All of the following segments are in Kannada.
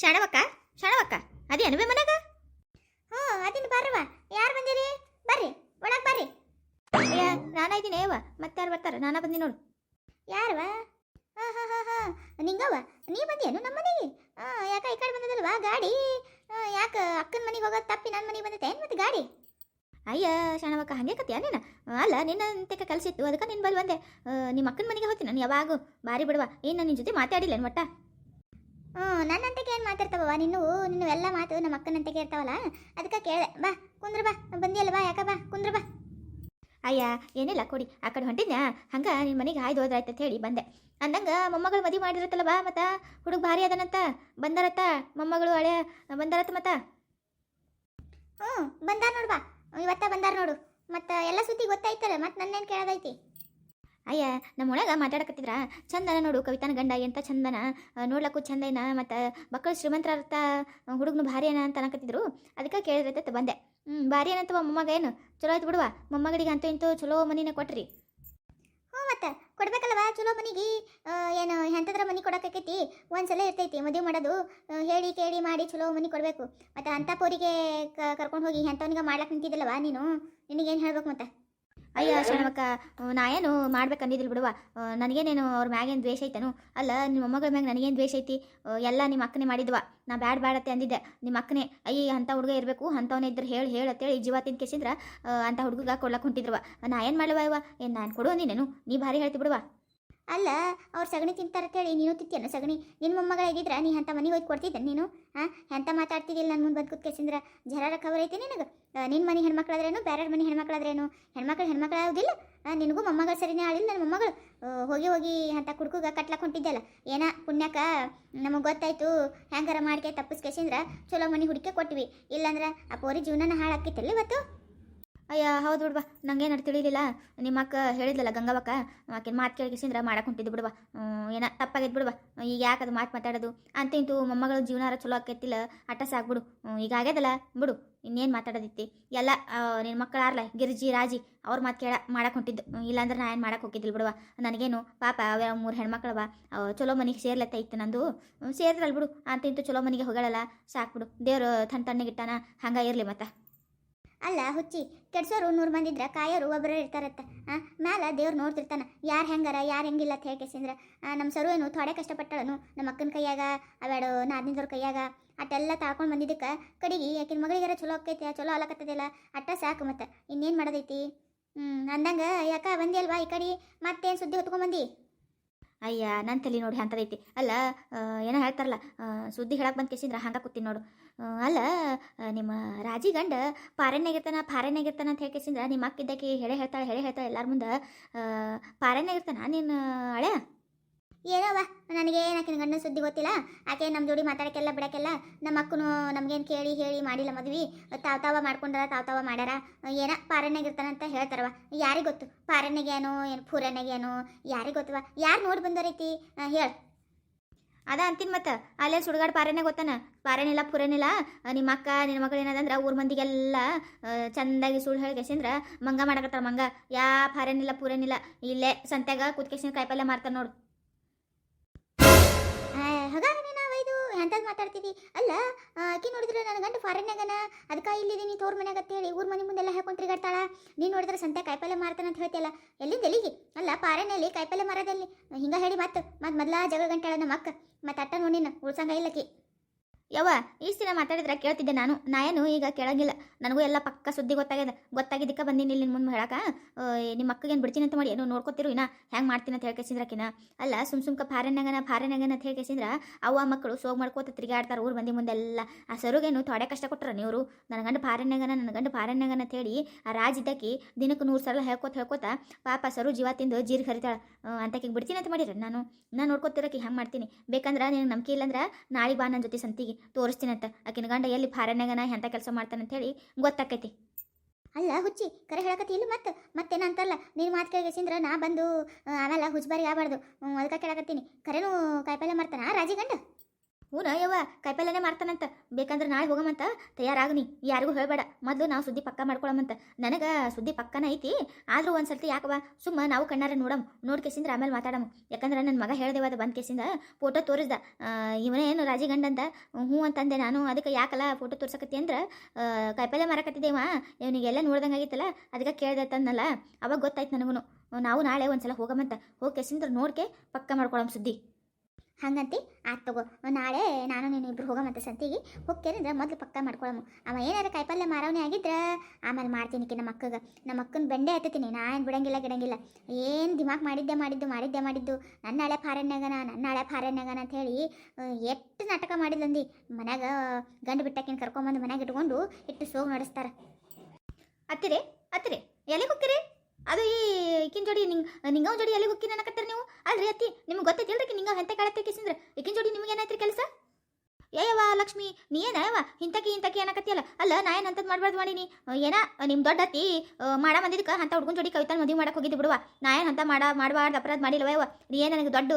ಶಣವಕ್ಕ ಶಣವಕ್ಕ ಅದೇ ಅನುವೆ ಮನೆಗ? ಹ್ಞೂ, ಅದಿನ ಬರ್ರವ ಯಾರು ಬಂದಿರಿ? ಬರ್ರಿ, ಒಳಗೆ ಬರ್ರಿ. ನಾನ ಇದ್ದೀನಿ ಏವ ಮತ್ತೆ ಯಾರು ಬರ್ತಾರ? ನಾನ ಬಂದಿ ನೋಡು. ಯಾರವ? ಹಾಂ ಹಾಂ ಹಾಂ ನಿಂಗವ್ವ? ನೀ ಬಂದಿಯೇನು ನಮ್ಮ ಮನೆಗೆ? ಹಾಂ, ಯಾಕ ಈ ಕಡೆ ಬಂದದಲ್ವಾ? ಗಾಡಿ? ಯಾಕೆ ಅಕ್ಕನ ಮನೆಗೆ ಹೋಗೋದು ತಪ್ಪಿ ನನ್ನ ಮನೆಗೆ ಬಂದೈತೆ? ಏನು ಮತ್ತೆ ಗಾಡಿ? ಅಯ್ಯ ಶಣವಕ್ಕ ಹಂಗೆ ಕತ್ತೀಯ ನೀನು ಅಲ್ಲ ನಿನ್ನ ಕಲಿಸಿತ್ತು. ಅದಕ್ಕೆ ನಿನ್ನ ಬಲ್ ಬಂದೆ. ನಿಮ್ಮ ಅಕ್ಕನ ಮನೆಗೆ ಹೋಗ್ತೀನಿ ನಾನು ಯಾವಾಗೂ. ಬಾರಿ ಬಿಡುವ. ಏನು ನಿನ್ನ ಜೊತೆ ಮಾತಾಡಿಲ್ಲ ಏನು ಒಟ್ಟ? ಹ್ಞೂ ನನ್ನಂತಕ್ಕೆ ಏನು ಮಾತಾಡ್ತಾವ ನೀನು ನೀನು ಎಲ್ಲ ಮಾತು ನಮ್ಮ ಅಕ್ಕನಂತಕ್ಕೆ ಇರ್ತಾವಲ್ಲ, ಅದಕ್ಕೆ ಕೇಳಿದೆ. ಬಾ, ಕುಂದ್ರ ಬಾ, ಬಂದಿಯಲ್ಲ ಬಾ, ಯಾಕ ಬಾ, ಕುಂದ್ರ ಬಾ. ಅಯ್ಯ, ಏನಿಲ್ಲ, ಕೊಡಿ. ಆ ಕಡೆ ಹೊಂಟಿದ್ಯಾ ಹಂಗೆ ನಿನ್ನ ಮನೆಗೆ ಹಾಯ್ದು ಹೋದ್ರಾಯ್ತು ಅಂತ ಹೇಳಿ ಬಂದೆ. ಅಂದಂಗೆ ಮೊಮ್ಮಗಳು ಮದುವೆ ಮಾಡಿರತ್ತಲ್ಲ ಬಾ, ಮತ್ತೆ? ಹುಡುಗ ಭಾರಿ ಅದನಂತ? ಬಂದಾರತ್ತ? ಮೊಮ್ಮಗಳು, ಹಳೆ, ಬಂದರತ್ತ ಮತ್ತ? ಹ್ಞೂ, ಬಂದಾರ ನೋಡು ಬಾ. ಇವತ್ತ ಬಂದಾರ ನೋಡು. ಮತ್ತು ಎಲ್ಲ ಸುದ್ದಿ ಗೊತ್ತಾಯ್ತಲ್ಲ, ಮತ್ತೆ ನನ್ನೇನು ಕೇಳೋದೈತಿ? ಅಯ್ಯ, ನಮ್ಮ ಒಳಗ ಮಾತಾಡಕತ್ತಿದ್ರ, ಚಂದನ ನೋಡು ಕವಿತಾನ ಗಂಡ ಎಂಥ ಚಂದನ ನೋಡ್ಲಕ್ಕೂ ಏನ ಮತ್ತು ಮಕ್ಕಳು ಶ್ರೀಮಂತರರ್ಥ ಹುಡುಗನು ಭಾರಿ ಏನ ಅಂತ ಅನ್ನಕತ್ತಿದ್ರು ಅದಕ್ಕೆ ಕೇಳಿರತ್ತ ಬಂದೆ. ಹ್ಞೂ ಭಾರಿ ಏನಂತವ ಮೊಮ್ಮಗ ಏನು? ಚಲೋ ಆಯ್ತು ಬಿಡುವ, ಮೊಮ್ಮಗಡಿಗೆ ಅಂತೂ ಇಂತೂ ಚಲೋ ಮನಿನ ಕೊಟ್ರಿ. ಹ್ಞೂ ಮತ್ತೆ ಕೊಡ್ಬೇಕಲ್ವ ಚಲೋ ಮನಿಗೆ? ಏನು ಎಂಥದ್ರ ಮನೆ ಕೊಡೋಕೈತಿ ಒಂದ್ಸಲ ಇರ್ತೈತಿ, ಮದುವೆ ಮಾಡೋದು ಹೇಳಿ ಕೇಳಿ ಮಾಡಿ ಚಲೋ ಮನೆ ಕೊಡಬೇಕು. ಮತ್ತು ಅಂಥ ಪೋರಿಗೆ ಕರ್ಕೊಂಡು ಹೋಗಿ ಎಂಥವನಿಗೆ ಮಾಡ್ಲಕ್ಕೆ ನಿಂತಿದ್ದಲ್ವಾ ನೀನು? ನಿನಗೇನು ಹೇಳ್ಬೇಕು ಮತ್ತೆ? ಅಯ್ಯ ಶರಣಕ್ಕ ನಾ ಏನು ಮಾಡ್ಬೇಕು ಅಂದಿದ್ದಿಲ್ಲ ಬಿಡುವ ನನಗೇನೇನು ಅವ್ರ ಮ್ಯಾಗೇನು ದ್ವೇಷ ಐತನು? ಅಲ್ಲ, ನಿಮ್ಮ ಮೊಮ್ಮಗಳ ಮ್ಯಾಗ ನನಗೇನು ದ್ವೇಷ ಐತಿ? ಎಲ್ಲ ನಿಮ್ಮ ಅಕ್ಕನೇ ಮಾಡಿದ್ವ. ನಾ ಬ್ಯಾಡ್ ಬ್ಯಾಡತ್ತೆ ಅಂದಿದ್ದೆ. ನಿಮ್ಮ ಅಕ್ಕನೇ, ಅಯ್ಯ, ಅಂಥ ಹುಡುಗ ಇರಬೇಕು. ಅಂಥವನೇ ಇದ್ರೆ ಹೇಳಿ ಹೇಳಿ ಅಂತೇಳಿ ಜೀವ ತಿಂದು ಕೆಸಿದ್ರ ಅಂಥ ಹುಡುಗ ಕೊಡ್ಲಕ್ಕೆ ಹೊಂಟಿದ್ರವ. ನಾ ಏನು ಮಾಡ್ಲವ ಇವ? ಏನು ನಾನು ಕೊಡು ಅಂದಿನೇನು ನೀ ಭಾರಿ ಹೇಳ್ತಿ ಬಿಡುವ. ಅಲ್ಲ, ಅವ್ರು ಸಗಣಿ ತಿಂತಾರಂತೇಳಿ ನೀನು ತಿಂತೀಯನ ಸಗಣಿ? ನಿನ್ನ ಮೊಮ್ಮಗಳ ಇದ್ದಿದ್ರೆ ನೀ ಅಂಥ ಮನೆಗೆ ಹೋಗಿ ಕೊಡ್ತಿದ್ದೆ ನೀನು? ಹಾಂ ಎಂಥ ಮಾತಾಡ್ತಿದ್ದಿಲ್ಲ ನನ್ನ ಮುಂದೆ ಬಂದು ಕೂತ್ಕೆಸಿಂದ್ರ ಜರ ಖಬರ್ ಐತಿ ನಿನಗೆ? ನಿನ್ನ ಮನೆ ಹೆಣ್ಮಕ್ಳಾದ್ರೇನು ಬೇರೆ ಮನೆ ಹೆಣ್ಮಕ್ಳಾದ್ರೇನು? ಹೆಣ್ಮಕ್ಳು ಹೆಣ್ಮಕ್ಳು ಆಗೋದಿಲ್ಲ? ನಿನಗೂ ಮೊಮ್ಮಗಳು ಸರಿನೇ ಆಳಿಲ್ಲ ನನ್ನ ಮೊಮ್ಮಗಳು? ಹೋಗಿ ಹೋಗಿ ಅಂತ ಕುಡ್ಕುಗ ಕಟ್ಲಕ್ಕೆ ಹೊಂಟಿದ್ದೆಲ್ಲ ಏನ ಪುಣ್ಯಕ? ನಮಗೆ ಗೊತ್ತಾಯ್ತು, ಹ್ಯಾಂಗಾರ ಮಾಡ್ಕೆ ತಪ್ಪಿಸ್ಕೆಸಿಂದ್ರ ಚಲೋ ಮನೆ ಹುಡುಕೆ ಕೊಟ್ವಿ. ಇಲ್ಲಾಂದ್ರೆ ಆ ಪೋರಿ ಜೀವನನ ಹಾಳಾಕಿತ್ತಲ್ಲ ಇವತ್ತು? ಅಯ್ಯ, ಹೌದು ಬಿಡ್ವಾ. ನಂಗೇನು ಅಡ್ ತಿಳಿಲಿಲ್ಲ. ನಿಮ್ಮ ಅಕ್ಕ ಹೇಳಿದ್ಲಲ್ಲ ಗಂಗವಕ್ಕ ಆಕೆ ಮಾತು ಕೇಳಿಸಿಂದ್ರ ಮಾಡಕ್ಕೆ ಹೊಂಟಿದ್ದು ಬಿಡ್ವಾ. ಏನ ತಪ್ಪಾಗೈತೆ ಬಿಡ್ವಾ. ಈಗ ಯಾಕೆ ಅದು ಮಾತು ಮಾತಾಡೋದು? ಅಂತ ಇಂತು ಮೊಮ್ಮಗಳ ಜೀವನಾರ ಚಲೋ ಆಕೈತಿಲ್ಲ ಅಟ್ಟ ಸಾಕ್ಬಿಡು ಈಗ ಆಗ್ಯದಲ್ಲ? ಬಿಡು. ಇನ್ನೇನು ಮಾತಾಡೋದಿತ್ತಿ? ಎಲ್ಲ ನಿನ್ನ ಮಕ್ಕಳು ಆರ್ಲ, ಗಿರಿಜಿ, ರಾಜಿ, ಅವ್ರ ಮಾತು ಕೇಳ ಮಾಡಕ್ಕೆ ಹೊಂಟಿದ್ದು ಇಲ್ಲಾಂದ್ರೆ ನಾ ಏನು ಮಾಡಕ್ಕೆ ಹೋಗಿದ್ದಿಲ್ಲ ಬಿಡುವ. ನನಗೇನು, ಪಾಪ ಅವ್ಯಾವ ಮೂರು ಹೆಣ್ಮಕ್ಳವ ಚಲೋ ಮನೆಗೆ ಸೇರ್ಲತ್ತ ಇತ್ತು ನಂದು. ಸೇರಿದ್ರಲ್ಲ ಬಿಡು. ಅಂತ ಇಂತು ಚಲೋ ಮನೆಗೆ ಹೋಗಳಲ್ಲ ಸಾಕ್ಬಿಡು ದೇವ್ರು ತಣ್ಣ ತಣ್ಣಗಿಟ್ಟಾನ ಹಂಗೆ ಇರಲಿ ಮತ್ತೆ. ಅಲ್ಲ ಹುಚ್ಚಿ, ಕೆಡ್ಸೋರು ನೂರು ಮಂದಿ ಇದ್ರ ಕಾಯೋರು ಒಬ್ಬರು ಇರ್ತಾರತ್ತ. ಮ್ಯಾಲ ದೇವ್ರು ನೋಡ್ತಿರ್ತಾನೆ. ಯಾರು ಹೆಂಗಾರ, ಯಾರು ಹೆಂಗಿಲ್ಲ ಅಂತ ಹೇಳ್ಕೆಸಿಂದ್ರ ನಮ್ಮ ಸರು ಏನು ಥೋಡೆ ಕಷ್ಟಪಟ್ಟಳನು. ನಮ್ಮ ಅಕ್ಕನ ಕೈಯಾಗ ಅವಾಡು ನಾದಿನದವ್ರ ಕೈಯಾಗ, ಅಟ್ಟೆಲ್ಲ ತಾಕೊಂಡು ಬಂದಿದ್ದಕ್ಕೆ ಕಡಿಗೆ, ಯಾಕಿನ ಮಗಳಿಗಾರ ಚಲೋ ಆಕೈತಿ, ಚಲೋ ಅಲಕತ್ತದಿಲ್ಲ ಅಟ್ಟ ಸಾಕು ಮತ್ತೆ. ಇನ್ನೇನು ಮಾಡೋದೈತಿ? ಹ್ಞೂ ಅಂದಂಗೆ, ಯಾಕ ಬಂದಿ ಅಲ್ವಾ ಈ ಕಡೆ? ಮತ್ತೇನು ಸುದ್ದಿ ಹೊತ್ಕೊಂಬಂದಿ ಅಯ್ಯ ನನ್ನ ತಲೆ ನೋಡಿ ಅಂತದೈತಿ ಅಲ್ಲ ಏನೋ ಹೇಳ್ತಾರಲ್ಲ ಸುದ್ದಿ ಹೇಳಕ್ಕೆ ಬಂದು ಕೇಸಿಂದ್ರೆ ಹಂಗೆ ಕೂತೀನಿ ನೋಡು. ಅಲ್ಲ ನಿಮ್ಮ ರಾಜಿ ಗಂಡ ಪಾರಣ್ಯಾಗಿರ್ತಾನ ಪಾರಣ್ಯಾಗಿರ್ತಾನ ಅಂತ ಹೇಳ್ಕೇಸಿಂದ್ರ ನಿಮ್ಮ ಅಕ್ಕಿದ್ದಕ್ಕೆ ಹೇಳೇ ಹೇಳ್ತಾಳೆ, ಹೆಳೆ ಹೇಳ್ತಾಳೆ ಎಲ್ಲರ ಮುಂದೆ. ಪಾರಣ್ಯಾಗಿರ್ತಾನ ನೀನು ಹಳೆ? ಏನವ ನನಗೆ ಆಕಿನ ಗಂಡನ ಸುದ್ದಿ ಗೊತ್ತಿಲ್ಲ? ಆಕೆ ನಮ್ಮ ಜೋಡಿ ಮಾತಾಡೋಕ್ಕೆಲ್ಲ, ಬಿಡೋಕ್ಕೆಲ್ಲ ನಮ್ಮ ಅಕ್ಕನು ನಮಗೇನು ಕೇಳಿ ಹೇಳಿ ಮಾಡಿಲ್ಲ ಮದ್ವಿ. ತಾವ ತಾವ ಮಾಡ್ಕೊಂಡಾರ, ತಾವ ತಾವ ಮಾಡ್ಯಾರ ಏನ ಪಾರಣ್ಯಾಗಿರ್ತಾನಂತ ಹೇಳ್ತಾರವ ಯಾರಿಗೆ ಗೊತ್ತು? ಪಾರಣ್ಯಗೇನೋ, ಏನು ಪೂರಣ್ಯಗೇನೋ? ಯಾರಿಗೆ ಗೊತ್ತವ ಯಾರು ನೋಡಿ ಬಂದರೈತಿ ಹೇಳ. ಅದ ಅಂತೀನಿ ಮತ್ತೆ. ಅಲ್ಲೇ ಸುಡುಗಾಡು ಪಾರನೇ ಗೊತ್ತಾನ? ಪಾರೇನಿಲ್ಲ ಪುರನಿಲ್ಲ ನಿಮ್ಮ ಅಕ್ಕ ನಿನ್ನ ಮಗಳು ಏನದಂದ್ರೆ, ಊರ ಮಂದಿಗೆಲ್ಲ ಚಂದಾಗಿ ಸುಳ್ಳು ಹೇಳಿ ಕೆಸಿಂದ್ರ ಮಂಗ ಮಾಡಕತ್ತಾರ ಮಂಗ. ಯಾ ಪಾರೇನಿಲ್ಲ ಪುರನಿಲ್ಲ ಇಲ್ಲೇ. ಸಂತ್ಯಾಗ ಕೂತ್ಕೇಸಿನ ಕಾಯಿಪಲ್ಯ ಮಾರ್ತಾರ ನೋಡು. ಹಾಗಾಗ ನಾವು ಇದು? ಮಾತಾಡ್ತೀವಿ ಅಲ್ಲ ಆಕಿ ನೋಡಿದ್ರೆ ನನ್ನ ಗಂಡ ಫಾರಿನ್ಯಾಗನ. ಅದಕ್ಕೆ ಇಲ್ಲಿದ್ದೀನಿ ತೋರ್ ಮನ್ಯಾಗ ಅಂತ ಹೇಳಿ ಊರ್ ಮನೆ ಮುಂದೆಲ್ಲ ಹಾಕೊಂಡು ತಿರುಗಾಡ್ತಾಳ ನೀನು ನೋಡಿದ್ರೆ ಸಂತೆ ಕಾಯಿಪಲ್ಲೆ ಮಾರ್ತಾನ ಅಂತ ಹೇಳ್ತಿಯಲ್ಲ, ಎಲ್ಲಿಂದ ಎಲ್ಲಿಗೆ? ಅಲ್ಲ ಪಾರಣ್ಣಲ್ಲಿ ಕಾಯಿಪಲ್ಲೆ ಮಾರೋದಲ್ಲಿ. ಹಿಂಗ ಹೇಳಿ ಮತ್ತೆ ಮತ್ತೆ ಮೊದ್ಲ ಜಗಳ ಗಂಟಾಳ ನಮ್ಮ ಅಕ್ಕ ಮತ್ತೆ ಅಟ್ಟ ನೋಡಿನ ಉಳ್ಸಂಗ ಇಲ್ಲಕಿ. ಯವ್ವ, ಈ ದಿನ ಮಾತಾಡಿದ್ರೆ ಕೇಳ್ತಿದ್ದೆ ನಾನು. ನಾಯೇನು ಈಗ ಕೇಳಂಗಿಲ್ಲ. ನನಗೂ ಎಲ್ಲ ಪಕ್ಕ ಸುದ್ದಿ ಗೊತ್ತಾಗ್ಯದ ಗೊತ್ತಾಗಿದ್ದಕ್ಕೆ ಬಂದೀನಿ ಇಲ್ಲಿ ಮುಂದೆ ಹೇಳಕ. ನಿಮ್ಮ ಅಕ್ಕಗೇನು ಬಿಡ್ತೀನಿ ಅಂತ ಮಾಡಿ ಏನು ನೋಡ್ಕೊತಿರು ಇನ್ನ. ಹೆಂಗೆ ಮಾಡ್ತೀನಿ ಅಂತ ಹೇಳ್ಕೇಸಿದ್ರಕಿನ ಅಲ್ಲ, ಸುಮ್ ಸುಮ್ಕ ಫಾರಿನಾಗನ ಫಾರೆನ್ಯಾಗನ ಅಂತ ಹೇಳ್ಕೇಸಿದ್ರ ಅವ್ವ ಮಕ್ಕಳು ಸೋಗ್ ಮಾಡ್ಕೋತ ತಿರುಗಾಡ್ತಾರೆ ಊರು ಮುಂದೆ ಮುಂದೆಲ್ಲ. ಆ ಸರುಗೇನು ತೊಡೆ ಕಷ್ಟ ಕೊಟ್ಟರು ನೀವು ನನ್ನ ಗಂಡ ಫಾರಿನಾಗನ ನನ್ನ ಗಂಡ ಫಾರೆನ್ಯಾಗನ ಅಂತ ಹೇಳಿ ಆ ರಾಜ್ ಇದ್ದಕ್ಕಿ ದಿನಕ್ಕೆ ನೂರು ಸಲ ಹೇಳ್ಕೊತ ಹೇಳ್ಕೊತ ಪಾಪ ಸರು ಜೀವ ತಿಂದು ಜೀರ್ ಹರಿತಾಳ. ಅಂತಕ್ಕೆ ಬಿಡ್ತೀನಿ ಅಂತ ಮಾಡಿರ ನಾನು? ನಾನು ನೋಡ್ಕೊತಿರಕ್ಕೆ ಹೆಂಗೆ ಮಾಡ್ತೀನಿ? ಬೇಕಂದ್ರೆ ನಿನಗೆ ನಂಬಿಕೆ ಇಲ್ಲಂದ್ರೆ ನಾಳೆ ಬಾ ನನ್ನ ಜೊತೆ ಸಂತಿಗೆ. ತೋರಿಸ್ತೀನಿ ಅಂತ ಆಕಿನ ಗಂಡ ಎಲ್ಲಿ ಫಾರೆನ್ಯಾಗನ ಎಂಥ ಕೆಲಸ ಮಾಡ್ತಾನೆ ಅಂತ ಹೇಳಿ ಗೊತ್ತಾಕೈತಿ. ಅಲ್ಲ ಹುಚ್ಚಿ, ಕರೆ ಹೇಳಕತ್ತಿ ಇಲ್ಲ ಮತ್ತೆ ಮತ್ತೇನ ಅಂತಲ್ಲ ನೀನು ಮಾತು ಕೇಳಿಸಿಂದ್ರ ನಾ ಬಂದು ಆಮೇಲೆ ಹುಜ್ಬಾರಿ ಆಗಬಾರ್ದು. ಅದಕ್ಕೆ ಕೇಳಕತ್ತೀನಿ. ಕರೆನೂ ಕಾಯಿಪಲ್ಯ ಮಾಡ್ತಾನ ರಾಜಿ ಗಂಡ? ಹೂನ ಯವ್ವ ಕಾಯಿಪಲ್ಯನೇ ಮಾಡ್ತಾನಂತ. ಬೇಕಂದ್ರೆ ನಾಳೆ ಹೋಗಮಂತ. ತಯಾರಾಗ್ನಿ. ಯಾರಿಗೂ ಹೇಳಬೇಡ. ಮೊದಲು ನಾವು ಸುದ್ದಿ ಪಕ್ಕ ಮಾಡ್ಕೊಳಮಂತ. ನನಗೆ ಸುದ್ದಿ ಪಕ್ಕನ ಐತಿ. ಆದ್ರೂ ಒಂದು ಸರ್ತಿ ಯಾಕವ ಸುಮ್ಮ ನಾವು ಕಣ್ಣಾರೆ ನೋಡಮ್. ನೋಡಿ ಕೇಸಿಂದ್ರೆ ಆಮೇಲೆ ಮಾತಾಡಮ್. ಯಾಕಂದ್ರೆ ನನ್ನ ಮಗ ಹೇಳ್ದೇವ ಅದು ಬಂದ್ ಕೇಸಿಂದ ಫೋಟೋ ತೋರಿಸ್ದ. ಇವನೇನು ರಾಜಿ ಗಂಡಂದ ಹ್ಞೂ ಅಂತಂದೆ ನಾನು. ಅದಕ್ಕೆ ಯಾಕಲ್ಲ ಫೋಟೋ ತೋರ್ಸಕತ್ತಿ ಅಂದ್ರೆ ಕಾಯಿಪಲ್ಯ ಮಾರಕತ್ತಿದ್ದೇವ ಇವನಿಗೆಲ್ಲ ನೋಡ್ದಂಗೆ ಆಗಿತ್ತಲ್ಲ ಅದಕ್ಕೆ ಕೇಳ್ದೆ ತನ್ನಲ್ಲ ಅವಾಗ ಗೊತ್ತಾಯ್ತು ನನಗೂ ನಾವು ನಾಳೆ ಒಂದ್ಸಲ ಹೋಗಮಂತ. ಹೋಗಿ ಕೇಸಿಂದ್ರೆ ನೋಡ್ಕೆ ಪಕ್ಕ ಮಾಡ್ಕೊಳಮ್ ಸುದ್ದಿ. ಹಂಗಂತಿ? ಆತ್ ತಗೋ, ನಾಳೆ ನಾನು ನೀನು ಇಬ್ರು ಹೋಗಮಂತ ಸಂತಿಗೆ ಹೋಗ್ಕೇನಂದ್ರೆ ಮೊದಲು ಪಕ್ಕ ಮಾಡ್ಕೊಳಮು. ಅವ ಏನಾರ ಕಾಯಿಪಲ್ಯ ಮಾರವನೇ ಆಗಿದ್ರೆ, ಆಮೇಲೆ ಮಾಡ್ತೀನಿ ಕಿ ನಮ್ಮ ಅಕ್ಕಗೆ. ನಮ್ಮ ಅಕ್ಕನ ಬೆಂಡೆ ಹತ್ತತೀನಿ ನಾನು ಬಿಡಂಗಿಲ್ಲ ಗಿಡಂಗಿಲ್ಲ. ಏನು ದಿಮಾಕ್ ಮಾಡಿದ್ದೆ ಮಾಡಿದ್ದು ಮಾಡಿದ್ದೆ ಮಾಡಿದ್ದು. ನನ್ನ ಹಳೆ ಫಾರೆನ್ಯಾಗನ, ನನ್ನ ಹಳೆ ಫಾರೆನ್ಯಾಗನ ಅಂತ ಹೇಳಿ ಎಷ್ಟು ನಾಟಕ ಮಾಡಿದ್ಲಂದು ಮನ್ಯಾಗ ಗಂಡು ಬಿಟ್ಟಕಿನ ಕರ್ಕೊಂಬಂದು ಮನ್ಯಾಗ ಇಟ್ಕೊಂಡು ಇಟ್ಟು ಸೋಗ್ ನಡೆಸ್ತಾರೆ. ಅತ್ತಿರಿ ಅತ್ತಿರಿ, ಎಲ್ಲಿಗೆ ಹೋಗ್ತೀರಿ ಅದು ಈ ಈಕಿನ ಜೋಡಿ ನಿಂಗ್ ನಿಂಗವ್ ಜೋಡಿ ಎಲ್ಲಿಗೆ ಅನ್ನಕತ್ತೀರಿ ನೀವು? ಅಲ್ರಿ ಅತ್ತಿ, ನಿಮ್ಗೆ ಗೊತ್ತೈತಿಲ್ರಿ ನಿಂಗ ಹೆಂತೆ ಕಾಳತ್ತೆ ಕಿಸಿಂದ್ರೆ ಈಕಿನ ಜೋಡಿ ನಿಮ್ಗೆ ಏನಾಯ್ತು ಕೆಲಸ? ಏಯವ್ವ ಲಕ್ಷ್ಮಿ, ನೀ ಏನ ಹಿಂತಕಿ ಇಂತಕಿ ಇಂತಕಿ ಅನ್ನಕತ್ತಿಯಲ್ಲ? ಅಲ್ಲ, ನಾ ಏನು ಅಂತದ್ ಮಾಡ್ಬಾರ್ದು ಮಾಡೀನಿ ಏನ ನಿಮ್ಮ ದೊಡ್ಡ ಅತ್ತಿ ಮಾಡ ಬಂದಿದ್ದಕ್ಕೆ, ಅಂತ ಹುಡ್ಗನ್ ಜೋಡಿ ಕವಿತಾ ಮದುವೆ ಮಾಡಕ್ಕೆ ಹೋಗಿದ್ದು ಬಿಡುವ ನಾ ಏನು ಅಂತ ಮಾಡ, ಮಾಡಬಾರ್ದು ಅಪರಾಧ ಮಾಡಿಲ್ವ ಯವ್ವ? ನೀ ಏನು ನನಗೆ ದೊಡ್ಡ,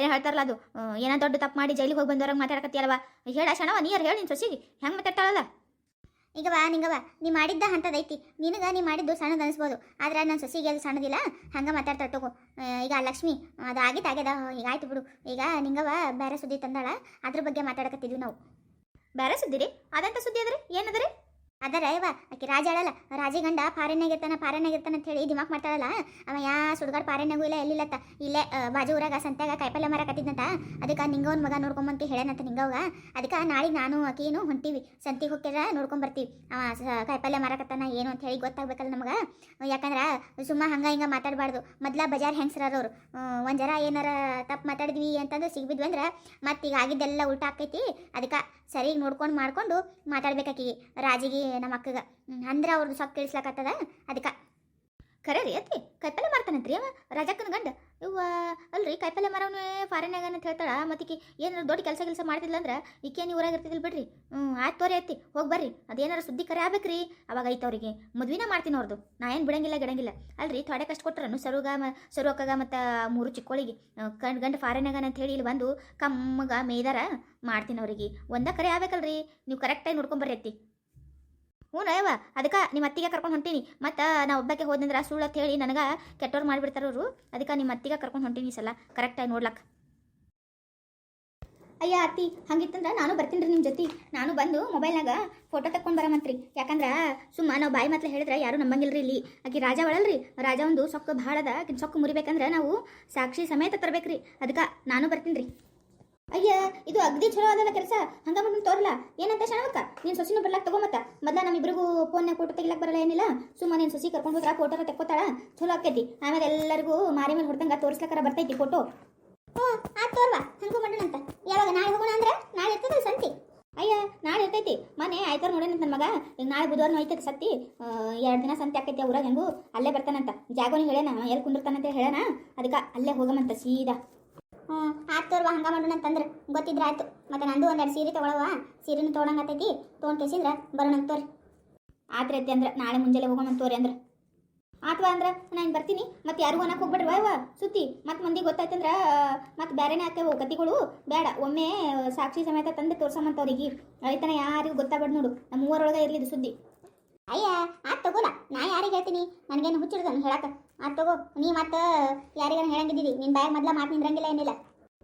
ಏನು ಹೇಳ್ತಾರಲ್ಲ ಅದು? ಏನ ಏನೋ ದೊಡ್ಡ ತಪ್ಪು ಮಾಡಿ ಜೈಲಿಗೆ ಹೋಗಿ ಬಂದವ್ರಂಗೆ ಮಾತಾಡಕತ್ತಿಯಲ್ವ ಹೇಳ ಶಣವ ನೀರು ಹೇಳಿ ನಿನ್ನ ಸೊಸಿಗೆ? ಹೆಂಗೆ ಮಾತಾಡ್ತಾಳಲ್ಲ? ಈಗವ ನಿಂಗವ ನೀ ಮಾಡಿದ್ದ ಹಂತದೈತಿ ನಿನಗೆ ನೀ ಮಾಡಿದ್ದು ಸಣ್ಣದ ಅನಿಸ್ಬೋದು. ಆದ್ರೆ ನನ್ನ ಸೊಸಿಗೆ ಅದು ಸಣ್ಣದಿಲ್ಲ. ಹಂಗೆ ಮಾತಾಡ್ತಾ ತಗೋ. ಈಗ ಲಕ್ಷ್ಮಿ, ಅದು ಆಗಿತ್ತು ಆಗ್ಯದ. ಈಗ ಆಯ್ತು ಬಿಡು. ಈಗ ನಿಂಗವ ಬೇರೆ ಸುದ್ದಿ ತಂದಾಳ. ಅದ್ರ ಬಗ್ಗೆ ಮಾತಾಡಕತ್ತಿದ್ವಿ ನಾವು. ಬೇರೆ ಸುದ್ದಿ ರೀ ಅದಂತ ಸುದ್ದಿ ಅದ್ರಿ? ಏನದ್ರಿ? ಅದರ ಇವ ಆಕೆ ರಾಜ ಹೇಳಲ್ಲ ರಾಜಿ ಗಂಡ ಇರ್ತಾನ ಅಂತ ಹೇಳಿ ದಿಮಾಕ್ ಮಾಡ್ತಾಳಲ್ಲ, ಅವ ಯಾ ಸುಡ್ಗಾಡ್ ಫಾರಿನ್ಯಾಗೂ ಇಲ್ಲ ಎಲ್ಲಿಲ್ಲತ್ತ, ಇಲ್ಲೇ ಬಾಜು ಊರಾಗ ಸಂತ್ಯಾಗ ಕಾಯಿಪಲ್ಯ ಮಾರಕತ್ತಿದ್ದಂತ ಅದಕ್ಕೆ ನಿಂಗವನ್ ಮಗ ನೋಡ್ಕೊಂಬಂತ ಹೇಳೇನಂತ ನಿಂಗವ್ಗ, ಅದಕ್ಕೆ ನಾಳೆ ನಾನು ಆಕಿನು ಹೊಂಟಿವಿ ಸಂತಿಗೆ ನೋಡ್ಕೊಂಡ್ ಬರ್ತೀವಿ, ಅವ ಕಾಯಿಪಲ್ಯ ಮಾರಕತ್ತಾನ ಏನು ಅಂತ ಹೇಳಿ ಗೊತ್ತಾಗ್ಬೇಕಲ್ಲ ನಮಗೆ, ಯಾಕಂದ್ರೆ ಸುಮ್ಮ ಹಂಗ ಹಿಂಗ ಮಾತಾಡಬಾರ್ದು, ಮೊದ್ಲ ಬಜಾರ್ ಹೆಂಗ್ಸ್ರವ್ರು ಒಂದು ಜರ ಏನಾರ ತಪ್ಪು ಮಾತಾಡಿದ್ವಿ ಅಂತಂದ್ರೆ ಸಿಗ್ಬಿದ್ವಿ ಅಂದ್ರೆ, ಮತ್ತೆ ಈಗ ಆಗಿದ್ದೆಲ್ಲ ಉಲ್ಟಾ ಆಕೈತಿ, ಅದಕ್ಕೆ ಸರಿ ನೋಡ್ಕೊಂಡು ಮಾಡ್ಕೊಂಡು ಮಾತಾಡ್ಬೇಕಾಕಿ ರಾಜಿಗೆ ನಮ್ಮ ಅಕ್ಕಗ. ಅಂದ್ರೆ ಅವ್ರದ್ದು ಸೊಕ್ಕ ಕೇಳಿಸ್ಲಾಕತ್ತದ ಅದಕ್ಕೆ ಖರೆ ರೀ ಅತ್ತಿ ಕಾಯಿಪಲ್ಯ ಮಾರ್ತಾನಂತ್ರಿ ಅವ? ರಾಜಕ್ಕನ ಗಂಡ. ಇವ ಅಲ್ರಿ ಕಾಯಿಪಲ್ಲೆ ಮಾರವನೇ ಫಾರಿನ್ಯಾಗ ಅಂತ ಹೇಳ್ತಾಳ? ಮತ್ತಿಕಿ ಏನಾರು ದೊಡ್ಡ ಕೆಲಸ ಕೆಲಸ ಮಾಡ್ತಿದ್ಲ ಅಂದ್ರೆ ಈಕೆ ನೀವು ಊರಾಗ ಇರ್ತಿದಿಲ್ಲ ಬಿಡ್ರಿ? ಹ್ಞೂ ಆಯ್ತು ತೋರಿ ಅತ್ತಿ, ಹೋಗಿ ಬರ್ರಿ. ಅದೇನಾರು ಸುದ್ದಿ ಕರೆ ಆಗ್ಬೇಕ್ರಿ ಅವಾಗ ಐತೆ ಅವ್ರಿಗೆ. ಮದ್ವಿನ ಮಾಡ್ತೀನಿ ಅವ್ರದ್ದು ನಾ ಏನು ಬಿಡಂಗಿಲ್ಲ, ಗಿಡಂಗಿಲ್ಲ. ಅಲ್ರಿ ಥೊಡೆ ಕಷ್ಟ ಕೊಟ್ರನು ಸರುಗ ಮ ಸರುವಕ್ಕಾಗ ಮತ್ತು ಮೂರು ಚಿಕ್ಕೋಳಿಗೆ. ಗಂಡು, ಗಂಡ ಫಾರಿನ್ಯಾಗ ಅಂತ ಹೇಳಿ ಇಲ್ಲಿ ಬಂದು ಕಮ್ಮಗ ಮೇಯ್ದಾರ ಮಾಡ್ತೀನಿ ಅವ್ರಿಗೆ. ಒಂದ ಕರೆ ಆಗ್ಬೇಕಲ್ರಿ. ನೀವು ಕರೆಕ್ಟಾಗಿ ನೋಡ್ಕೊಂಬರ್ರಿ ಅತ್ತಿ. ಹ್ಞೂ ನಯವ ಅದಕ್ಕೆ ನಿಮ್ಮ ಅತ್ತಿಗೆ ಕರ್ಕೊಂಡು ಹೊಂಟೀನಿ. ಮತ್ತು ನಾ ಒಬ್ಬಕ್ಕೆ ಹೋದಂದ್ರೆ ಸುಳ್ಳು ಅಂತ ಹೇಳಿ ನನಗೆ ಕೆಟ್ಟವ್ರು ಮಾಡಿಬಿಡ್ತಾರ ಅವರು. ಅದಕ್ಕೆ ನಿಮ್ಮ ಅತ್ತಿಗೆ ಕರ್ಕೊಂಡು ಹೊಂಟೀನಿ ಸಲ. ಕರೆಕ್ಟಾಗಿ ನೋಡ್ಲಕ್ಕೆ. ಅಯ್ಯ ಅತ್ತಿ, ಹಂಗಿತ್ತಂದ್ರೆ ನಾನು ಬರ್ತೀನಿ ರೀ ನಿಮ್ಮ ಜೊತೆ. ನಾನು ಬಂದು ಮೊಬೈಲ್ನಾಗ ಫೋಟೋ ತಕ್ಕೊಂಡು ಬರಮಂತ್ರಿ. ಯಾಕಂದ್ರೆ ಸುಮ್ಮ ನಾವು ಬಾಯಿ ಮಾತ್ರ ಹೇಳಿದ್ರೆ ಯಾರು ನಂಬಂಗಿಲ್ಲ ರೀ ಇಲ್ಲಿ. ಆಕೆ ರಾಜ ಒಳಲ್ರಿ ರಾಜ ಒಂದು ಸೊಕ್ಕು ಭಾಳ ಅದ. ಸೊಕ್ಕು ಮುರಿಬೇಕಂದ್ರೆ ನಾವು ಸಾಕ್ಷಿ ಸಮೇತ ತರಬೇಕ್ರಿ. ಅದಕ್ಕೆ ನಾನು ಬರ್ತೀನಿ ರೀ. ಅಯ್ಯ, ಇದು ಅಗ್ದಿ ಚಲೋ ಅದಲ್ಲ ಕೆಲಸ. ಹಂಗ ಮಾಡ್ಕೊಂಡು ತೋರಲ್ಲ. ಏನಂತ ಶಣವಕ್ಕ? ನೀನ್ ಸೊಸಿನ ಬರ್ಲಾಕ್ ತಗೊಂಬತ್ತ. ಮೊದ್ಲ ನಮ್ಮಿಬ್ರಿಗೂ ಫೋನ್ಯಾಗ ಫೋಟೋ ತೆಗಿಲಕ್ ಬರಲ್ಲ ಏನಿಲ್ಲ. ಸುಮ್ಮನೆ ನೀನ್ ಸೊಸಿ ಕರ್ಕೊಂಡ್ ಹೋದ್ರ ಫೋಟೋ ತೆಕ್ಕೋತಾಳ. ಚಲೋ ಆಕೈತಿ. ಆಮೇಲೆ ಎಲ್ಲರಿಗೂ ಮಾರಿ ಮೇಲೆ ಹೊಡ್ದಂಗ ತೋರಿಸ್ಲಕ್ಕಾರ ಬರ್ತೈತಿ ಫೋಟೋ ಹ್ಞೂ ಆಯ್ತು ತೋರ್ವಾ. ಮಾಡೋಣಂತ ಯಾವಾಗ ನಾಳೆ ಹೋಗೋಣ ಅಂದ್ರೆ? ನಾಳೆ ಇರ್ತದ ಸಂತಿ. ಅಯ್ಯ, ನಾಳೆ ಇರ್ತೈತಿ. ಮನೆ ಆಯ್ತಾರ ನೋಡೇನಂತ ನನ್ನ ಮಗ. ಈಗ ನಾಳೆ ಬುಧವಾರ ಐತೈತಿ ಸತ್ತಿ ಎರಡು ದಿನ ಸಂತೆ ಆಕೈತಿ ಊರಾಗ ಹೆಂಗು. ಅಲ್ಲೇ ಬರ್ತಾನಂತ. ಜಾಗೋನಿ ಹೇಳೇನ? ಎಲ್ಲಿ ಕುಂದಿರ್ತಾನಂತ ಹೇಳೇನ? ಅದಕ್ಕೆ ಅಲ್ಲೇ ಹೋಗಮಂತ ಸೀದಾ. ಹ್ಞೂ ಆತ್ ತೋರ್ವಾ, ಹಂಗ ಮಾಡೋಣ ಅಂತಂದ್ರೆ ಗೊತ್ತಿದ್ರೆ ಆಯ್ತು. ಮತ್ತೆ ನಂದು ಒಂದೆರಡು ಸೀರೆ ತೊಗೊಳವ ಸೀರೆನೂ ತೊಗೊಳಂಗತ್ತೈತಿ ತೊಗೊಂಡು ತೋರಿ. ಆತ್ರಿ ಅತ್ತಿ ಅಂದ್ರೆ, ನಾಳೆ ಮುಂಜಾನೆ ಹೋಗೋಣ ತೋರಿ ಅಂದ್ರೆ. ಆತ್ವಾ ಅಂದ್ರೆ ನಾನು ಬರ್ತೀನಿ. ಮತ್ತೆ ಯಾರಿಗೂ ಅನ್ನಕ್ಕೆ ಹೋಗ್ಬಿಡ್ರಿ ವಾಯ್ವ ಸುತ್ತಿ. ಮತ್ತೆ ಮಂದಿ ಗೊತ್ತಾಯ್ತಂದ್ರೆ, ಮತ್ತೆ ಬೇರೆನೇ ಆಗ್ತೇವೆ ಗತಿಗಳು ಬೇಡ ಒಮ್ಮೆ ಸಾಕ್ಷಿ ಸಮೇತ ತಂದೆ ತೋರ್ಸಮಂತವ್ರಿಗೆ. ರೈತನ ಯಾರಿಗೂ ಗೊತ್ತಾಗ್ಬೇಡ ನೋಡು. ನಮ್ಮ ಮೂವರೊಳಗೆ ಇರಲಿದ್ದು ಸುದ್ದಿ. ಅಯ್ಯ, ಆತ್ ತಗೋಲ. ನಾ ಯಾರಿಗೆ ಹೇಳ್ತೀನಿ? ನನಗೇನು ಹುಚ್ಚಿಡ್ದನು ಹೇಳಕ್ಕೆ ಆತ್ ತಗೋ. ನೀ ಮತ್ತೆ, ಯಾರಿಗಾನ ಹೇಳಂಗಿದ್ದೀವಿ ನಿನ್ನ ಬಾಯಾಗ ಮೊದ್ಲ ಮಾತು ನಿಂದ್ರಂಗಿಲ್ಲ ಏನಿಲ್ಲ.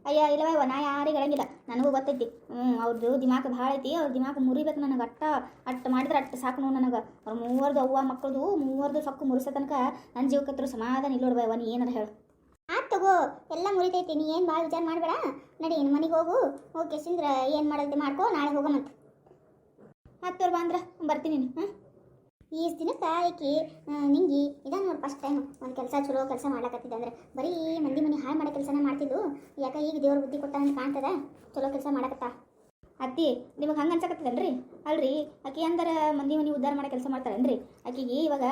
ಅಯ್ಯ ಇಲ್ಲವ ನಾ ಯಾರಿಗೆ ಹೇಳಂಗಿಲ್ಲ. ನನಗೂ ಗೊತ್ತೈತಿ. ಹ್ಞೂ ಅವ್ರದ್ದು ದಿಮಾಕ್ ಭಾಳ ಐತಿ ಅವ್ರ ದಿಮಾಕ್ ಮುರಿಬೇಕು ನನಗೆ ಅಟ್ಟ ಅಟ್ಟ ಮಾಡಿದ್ರೆ ಅಟ್ಟ ಸಾಕು ನೋಡು ನನಗೆ. ಅವ್ರ ಮೂವರ್ದು ಅವ್ವ ಮಕ್ಕಳದು ಮೂವರ್ದು ಸೊಕ್ಕು ಮುರಿಸೋ ತನಕ ನನ್ನ ಜೀವಕತ್ರು ಸಮಾಧಾನ ಇಲ್ಲೋಡ್ಬವ ನೀ ಏನಾರು ಹೇಳು. ಆತ್ ತಗೋ ಎಲ್ಲ ಮುರಿತೈತಿ ನೀ ಏನು ಭಾಳ ವಿಚಾರ ಮಾಡಬೇಡ. ನಡಿ ಇನ್ನು ಮನೆಗೆ ಹೋಗು. ಹೋಗಿ ಕೆಸಿಂದ್ರ ಏನು ಮಾಡೋದು ಮಾಡ್ಕೋ ನಾಳೆ ಹೋಗಮಂತ ಹತ್ತೋರ್ ಬಾ ಅಂದ್ರೆ ಬರ್ತೀನಿ ಹಾಂ ಈ ದಿನಕ್ಕೆ ಆಕಿ ನಿಂಗೆ ಇದ ನೋಡಿ ಫಸ್ಟ್ ಟೈಮ್ ಒಂದು ಕೆಲಸ ಚಲೋ ಕೆಲಸ ಅಂದ್ರೆ ಬರೀ ಮಂದಿ ಮನೆ ಹಾಳು ಮಾಡೋ ಕೆಲಸನೇ ಮಾಡ್ತಿದ್ದು ಯಾಕೆ ಈಗ ದೇವ್ರ ಬುದ್ಧಿ ಕೊಟ್ಟ ಅಂತ ಕಾಣ್ತದ? ಚಲೋ ಕೆಲಸ ಮಾಡಕತ್ತ. ಅತ್ತಿ ನಿಮಗೆ ಹಂಗೆ ಅನ್ಸಕತ್ತದಲ್ರಿ? ಅಲ್ರಿ, ಆಕಿ ಅಂದ್ರೆ ಮಂದಿ ಮನಿ ಉದ್ಧಾರ ಮಾಡೋ ಕೆಲಸ ಮಾಡ್ತಾರನ್ರಿ? ಆಕಿಗೆ ಇವಾಗ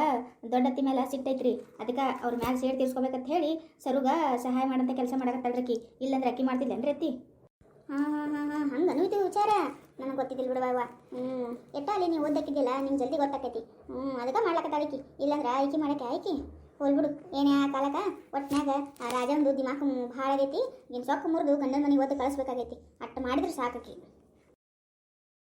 ದೊಡ್ಡ ಅತ್ತಿ ಮೇಲೆ ಸಿಟ್ಟೈತ್ರಿ ಅದಕ್ಕೆ ಅವ್ರ ಮ್ಯಾಲೆ ಸೇಡ್ ತೀರ್ಸ್ಕೊಬೇಕಂತ ಹೇಳಿ ಸರುಗ ಸಹಾಯ ಮಾಡಂತ ಕೆಲಸ ಮಾಡಕತ್ತಲ್ರಿ ಆಕಿ. ಇಲ್ಲಂದ್ರೆ ಅಕ್ಕಿ ಮಾಡ್ತಿದ್ಲೇನ್ರಿ ಅತ್ತಿ? ಹಾಂ ಹಾಂ ಹಾಂ ಹಾಂ, ಹಂಗೆ ಅನ್ನೋದು ವಿಚಾರ. ನನಗೆ ಗೊತ್ತಿದ್ದಿಲ್ಲ ಬಿಡವ ಹ್ಞೂ ಎಟ್ಟ ಅಲ್ಲಿ ನೀವು ಓದಕ್ಕಿದ್ದಿಲ್ಲ ನಿಮ್ಗೆ ಜಲ್ದಿ ಗೊತ್ತಾಕೈತಿ. ಹ್ಞೂ ಅದಕ್ಕೆ ಮಾಡ್ಲಾಕತ್ತ ಆಯ್ಕೆ ಇಲ್ಲಾಂದ್ರೆ ಆಯ್ಕೆ ಮಾಡಕ್ಕೆ ಆಯ್ಕೆ? ಹೋಲ್ಬಿಡು ಏನೇ ಆ ಕಾಲಕ್ಕೆ? ಒಟ್ಟಿನಾಗ ಆ ರಾಜಂದು ದಿಮಾಕ ಭಾಳ ಆಗೈತಿ. ನಿನ್ನ ಸೊಕ್ಕ ಮುರಿದು ಗಂಡನ ಮನೆಗೆ ಓದಿ ಕಳಿಸ್ಬೇಕಾಗೈತಿ. ಅಟ್ಟು ಮಾಡಿದ್ರೆ ಸಾಕಿ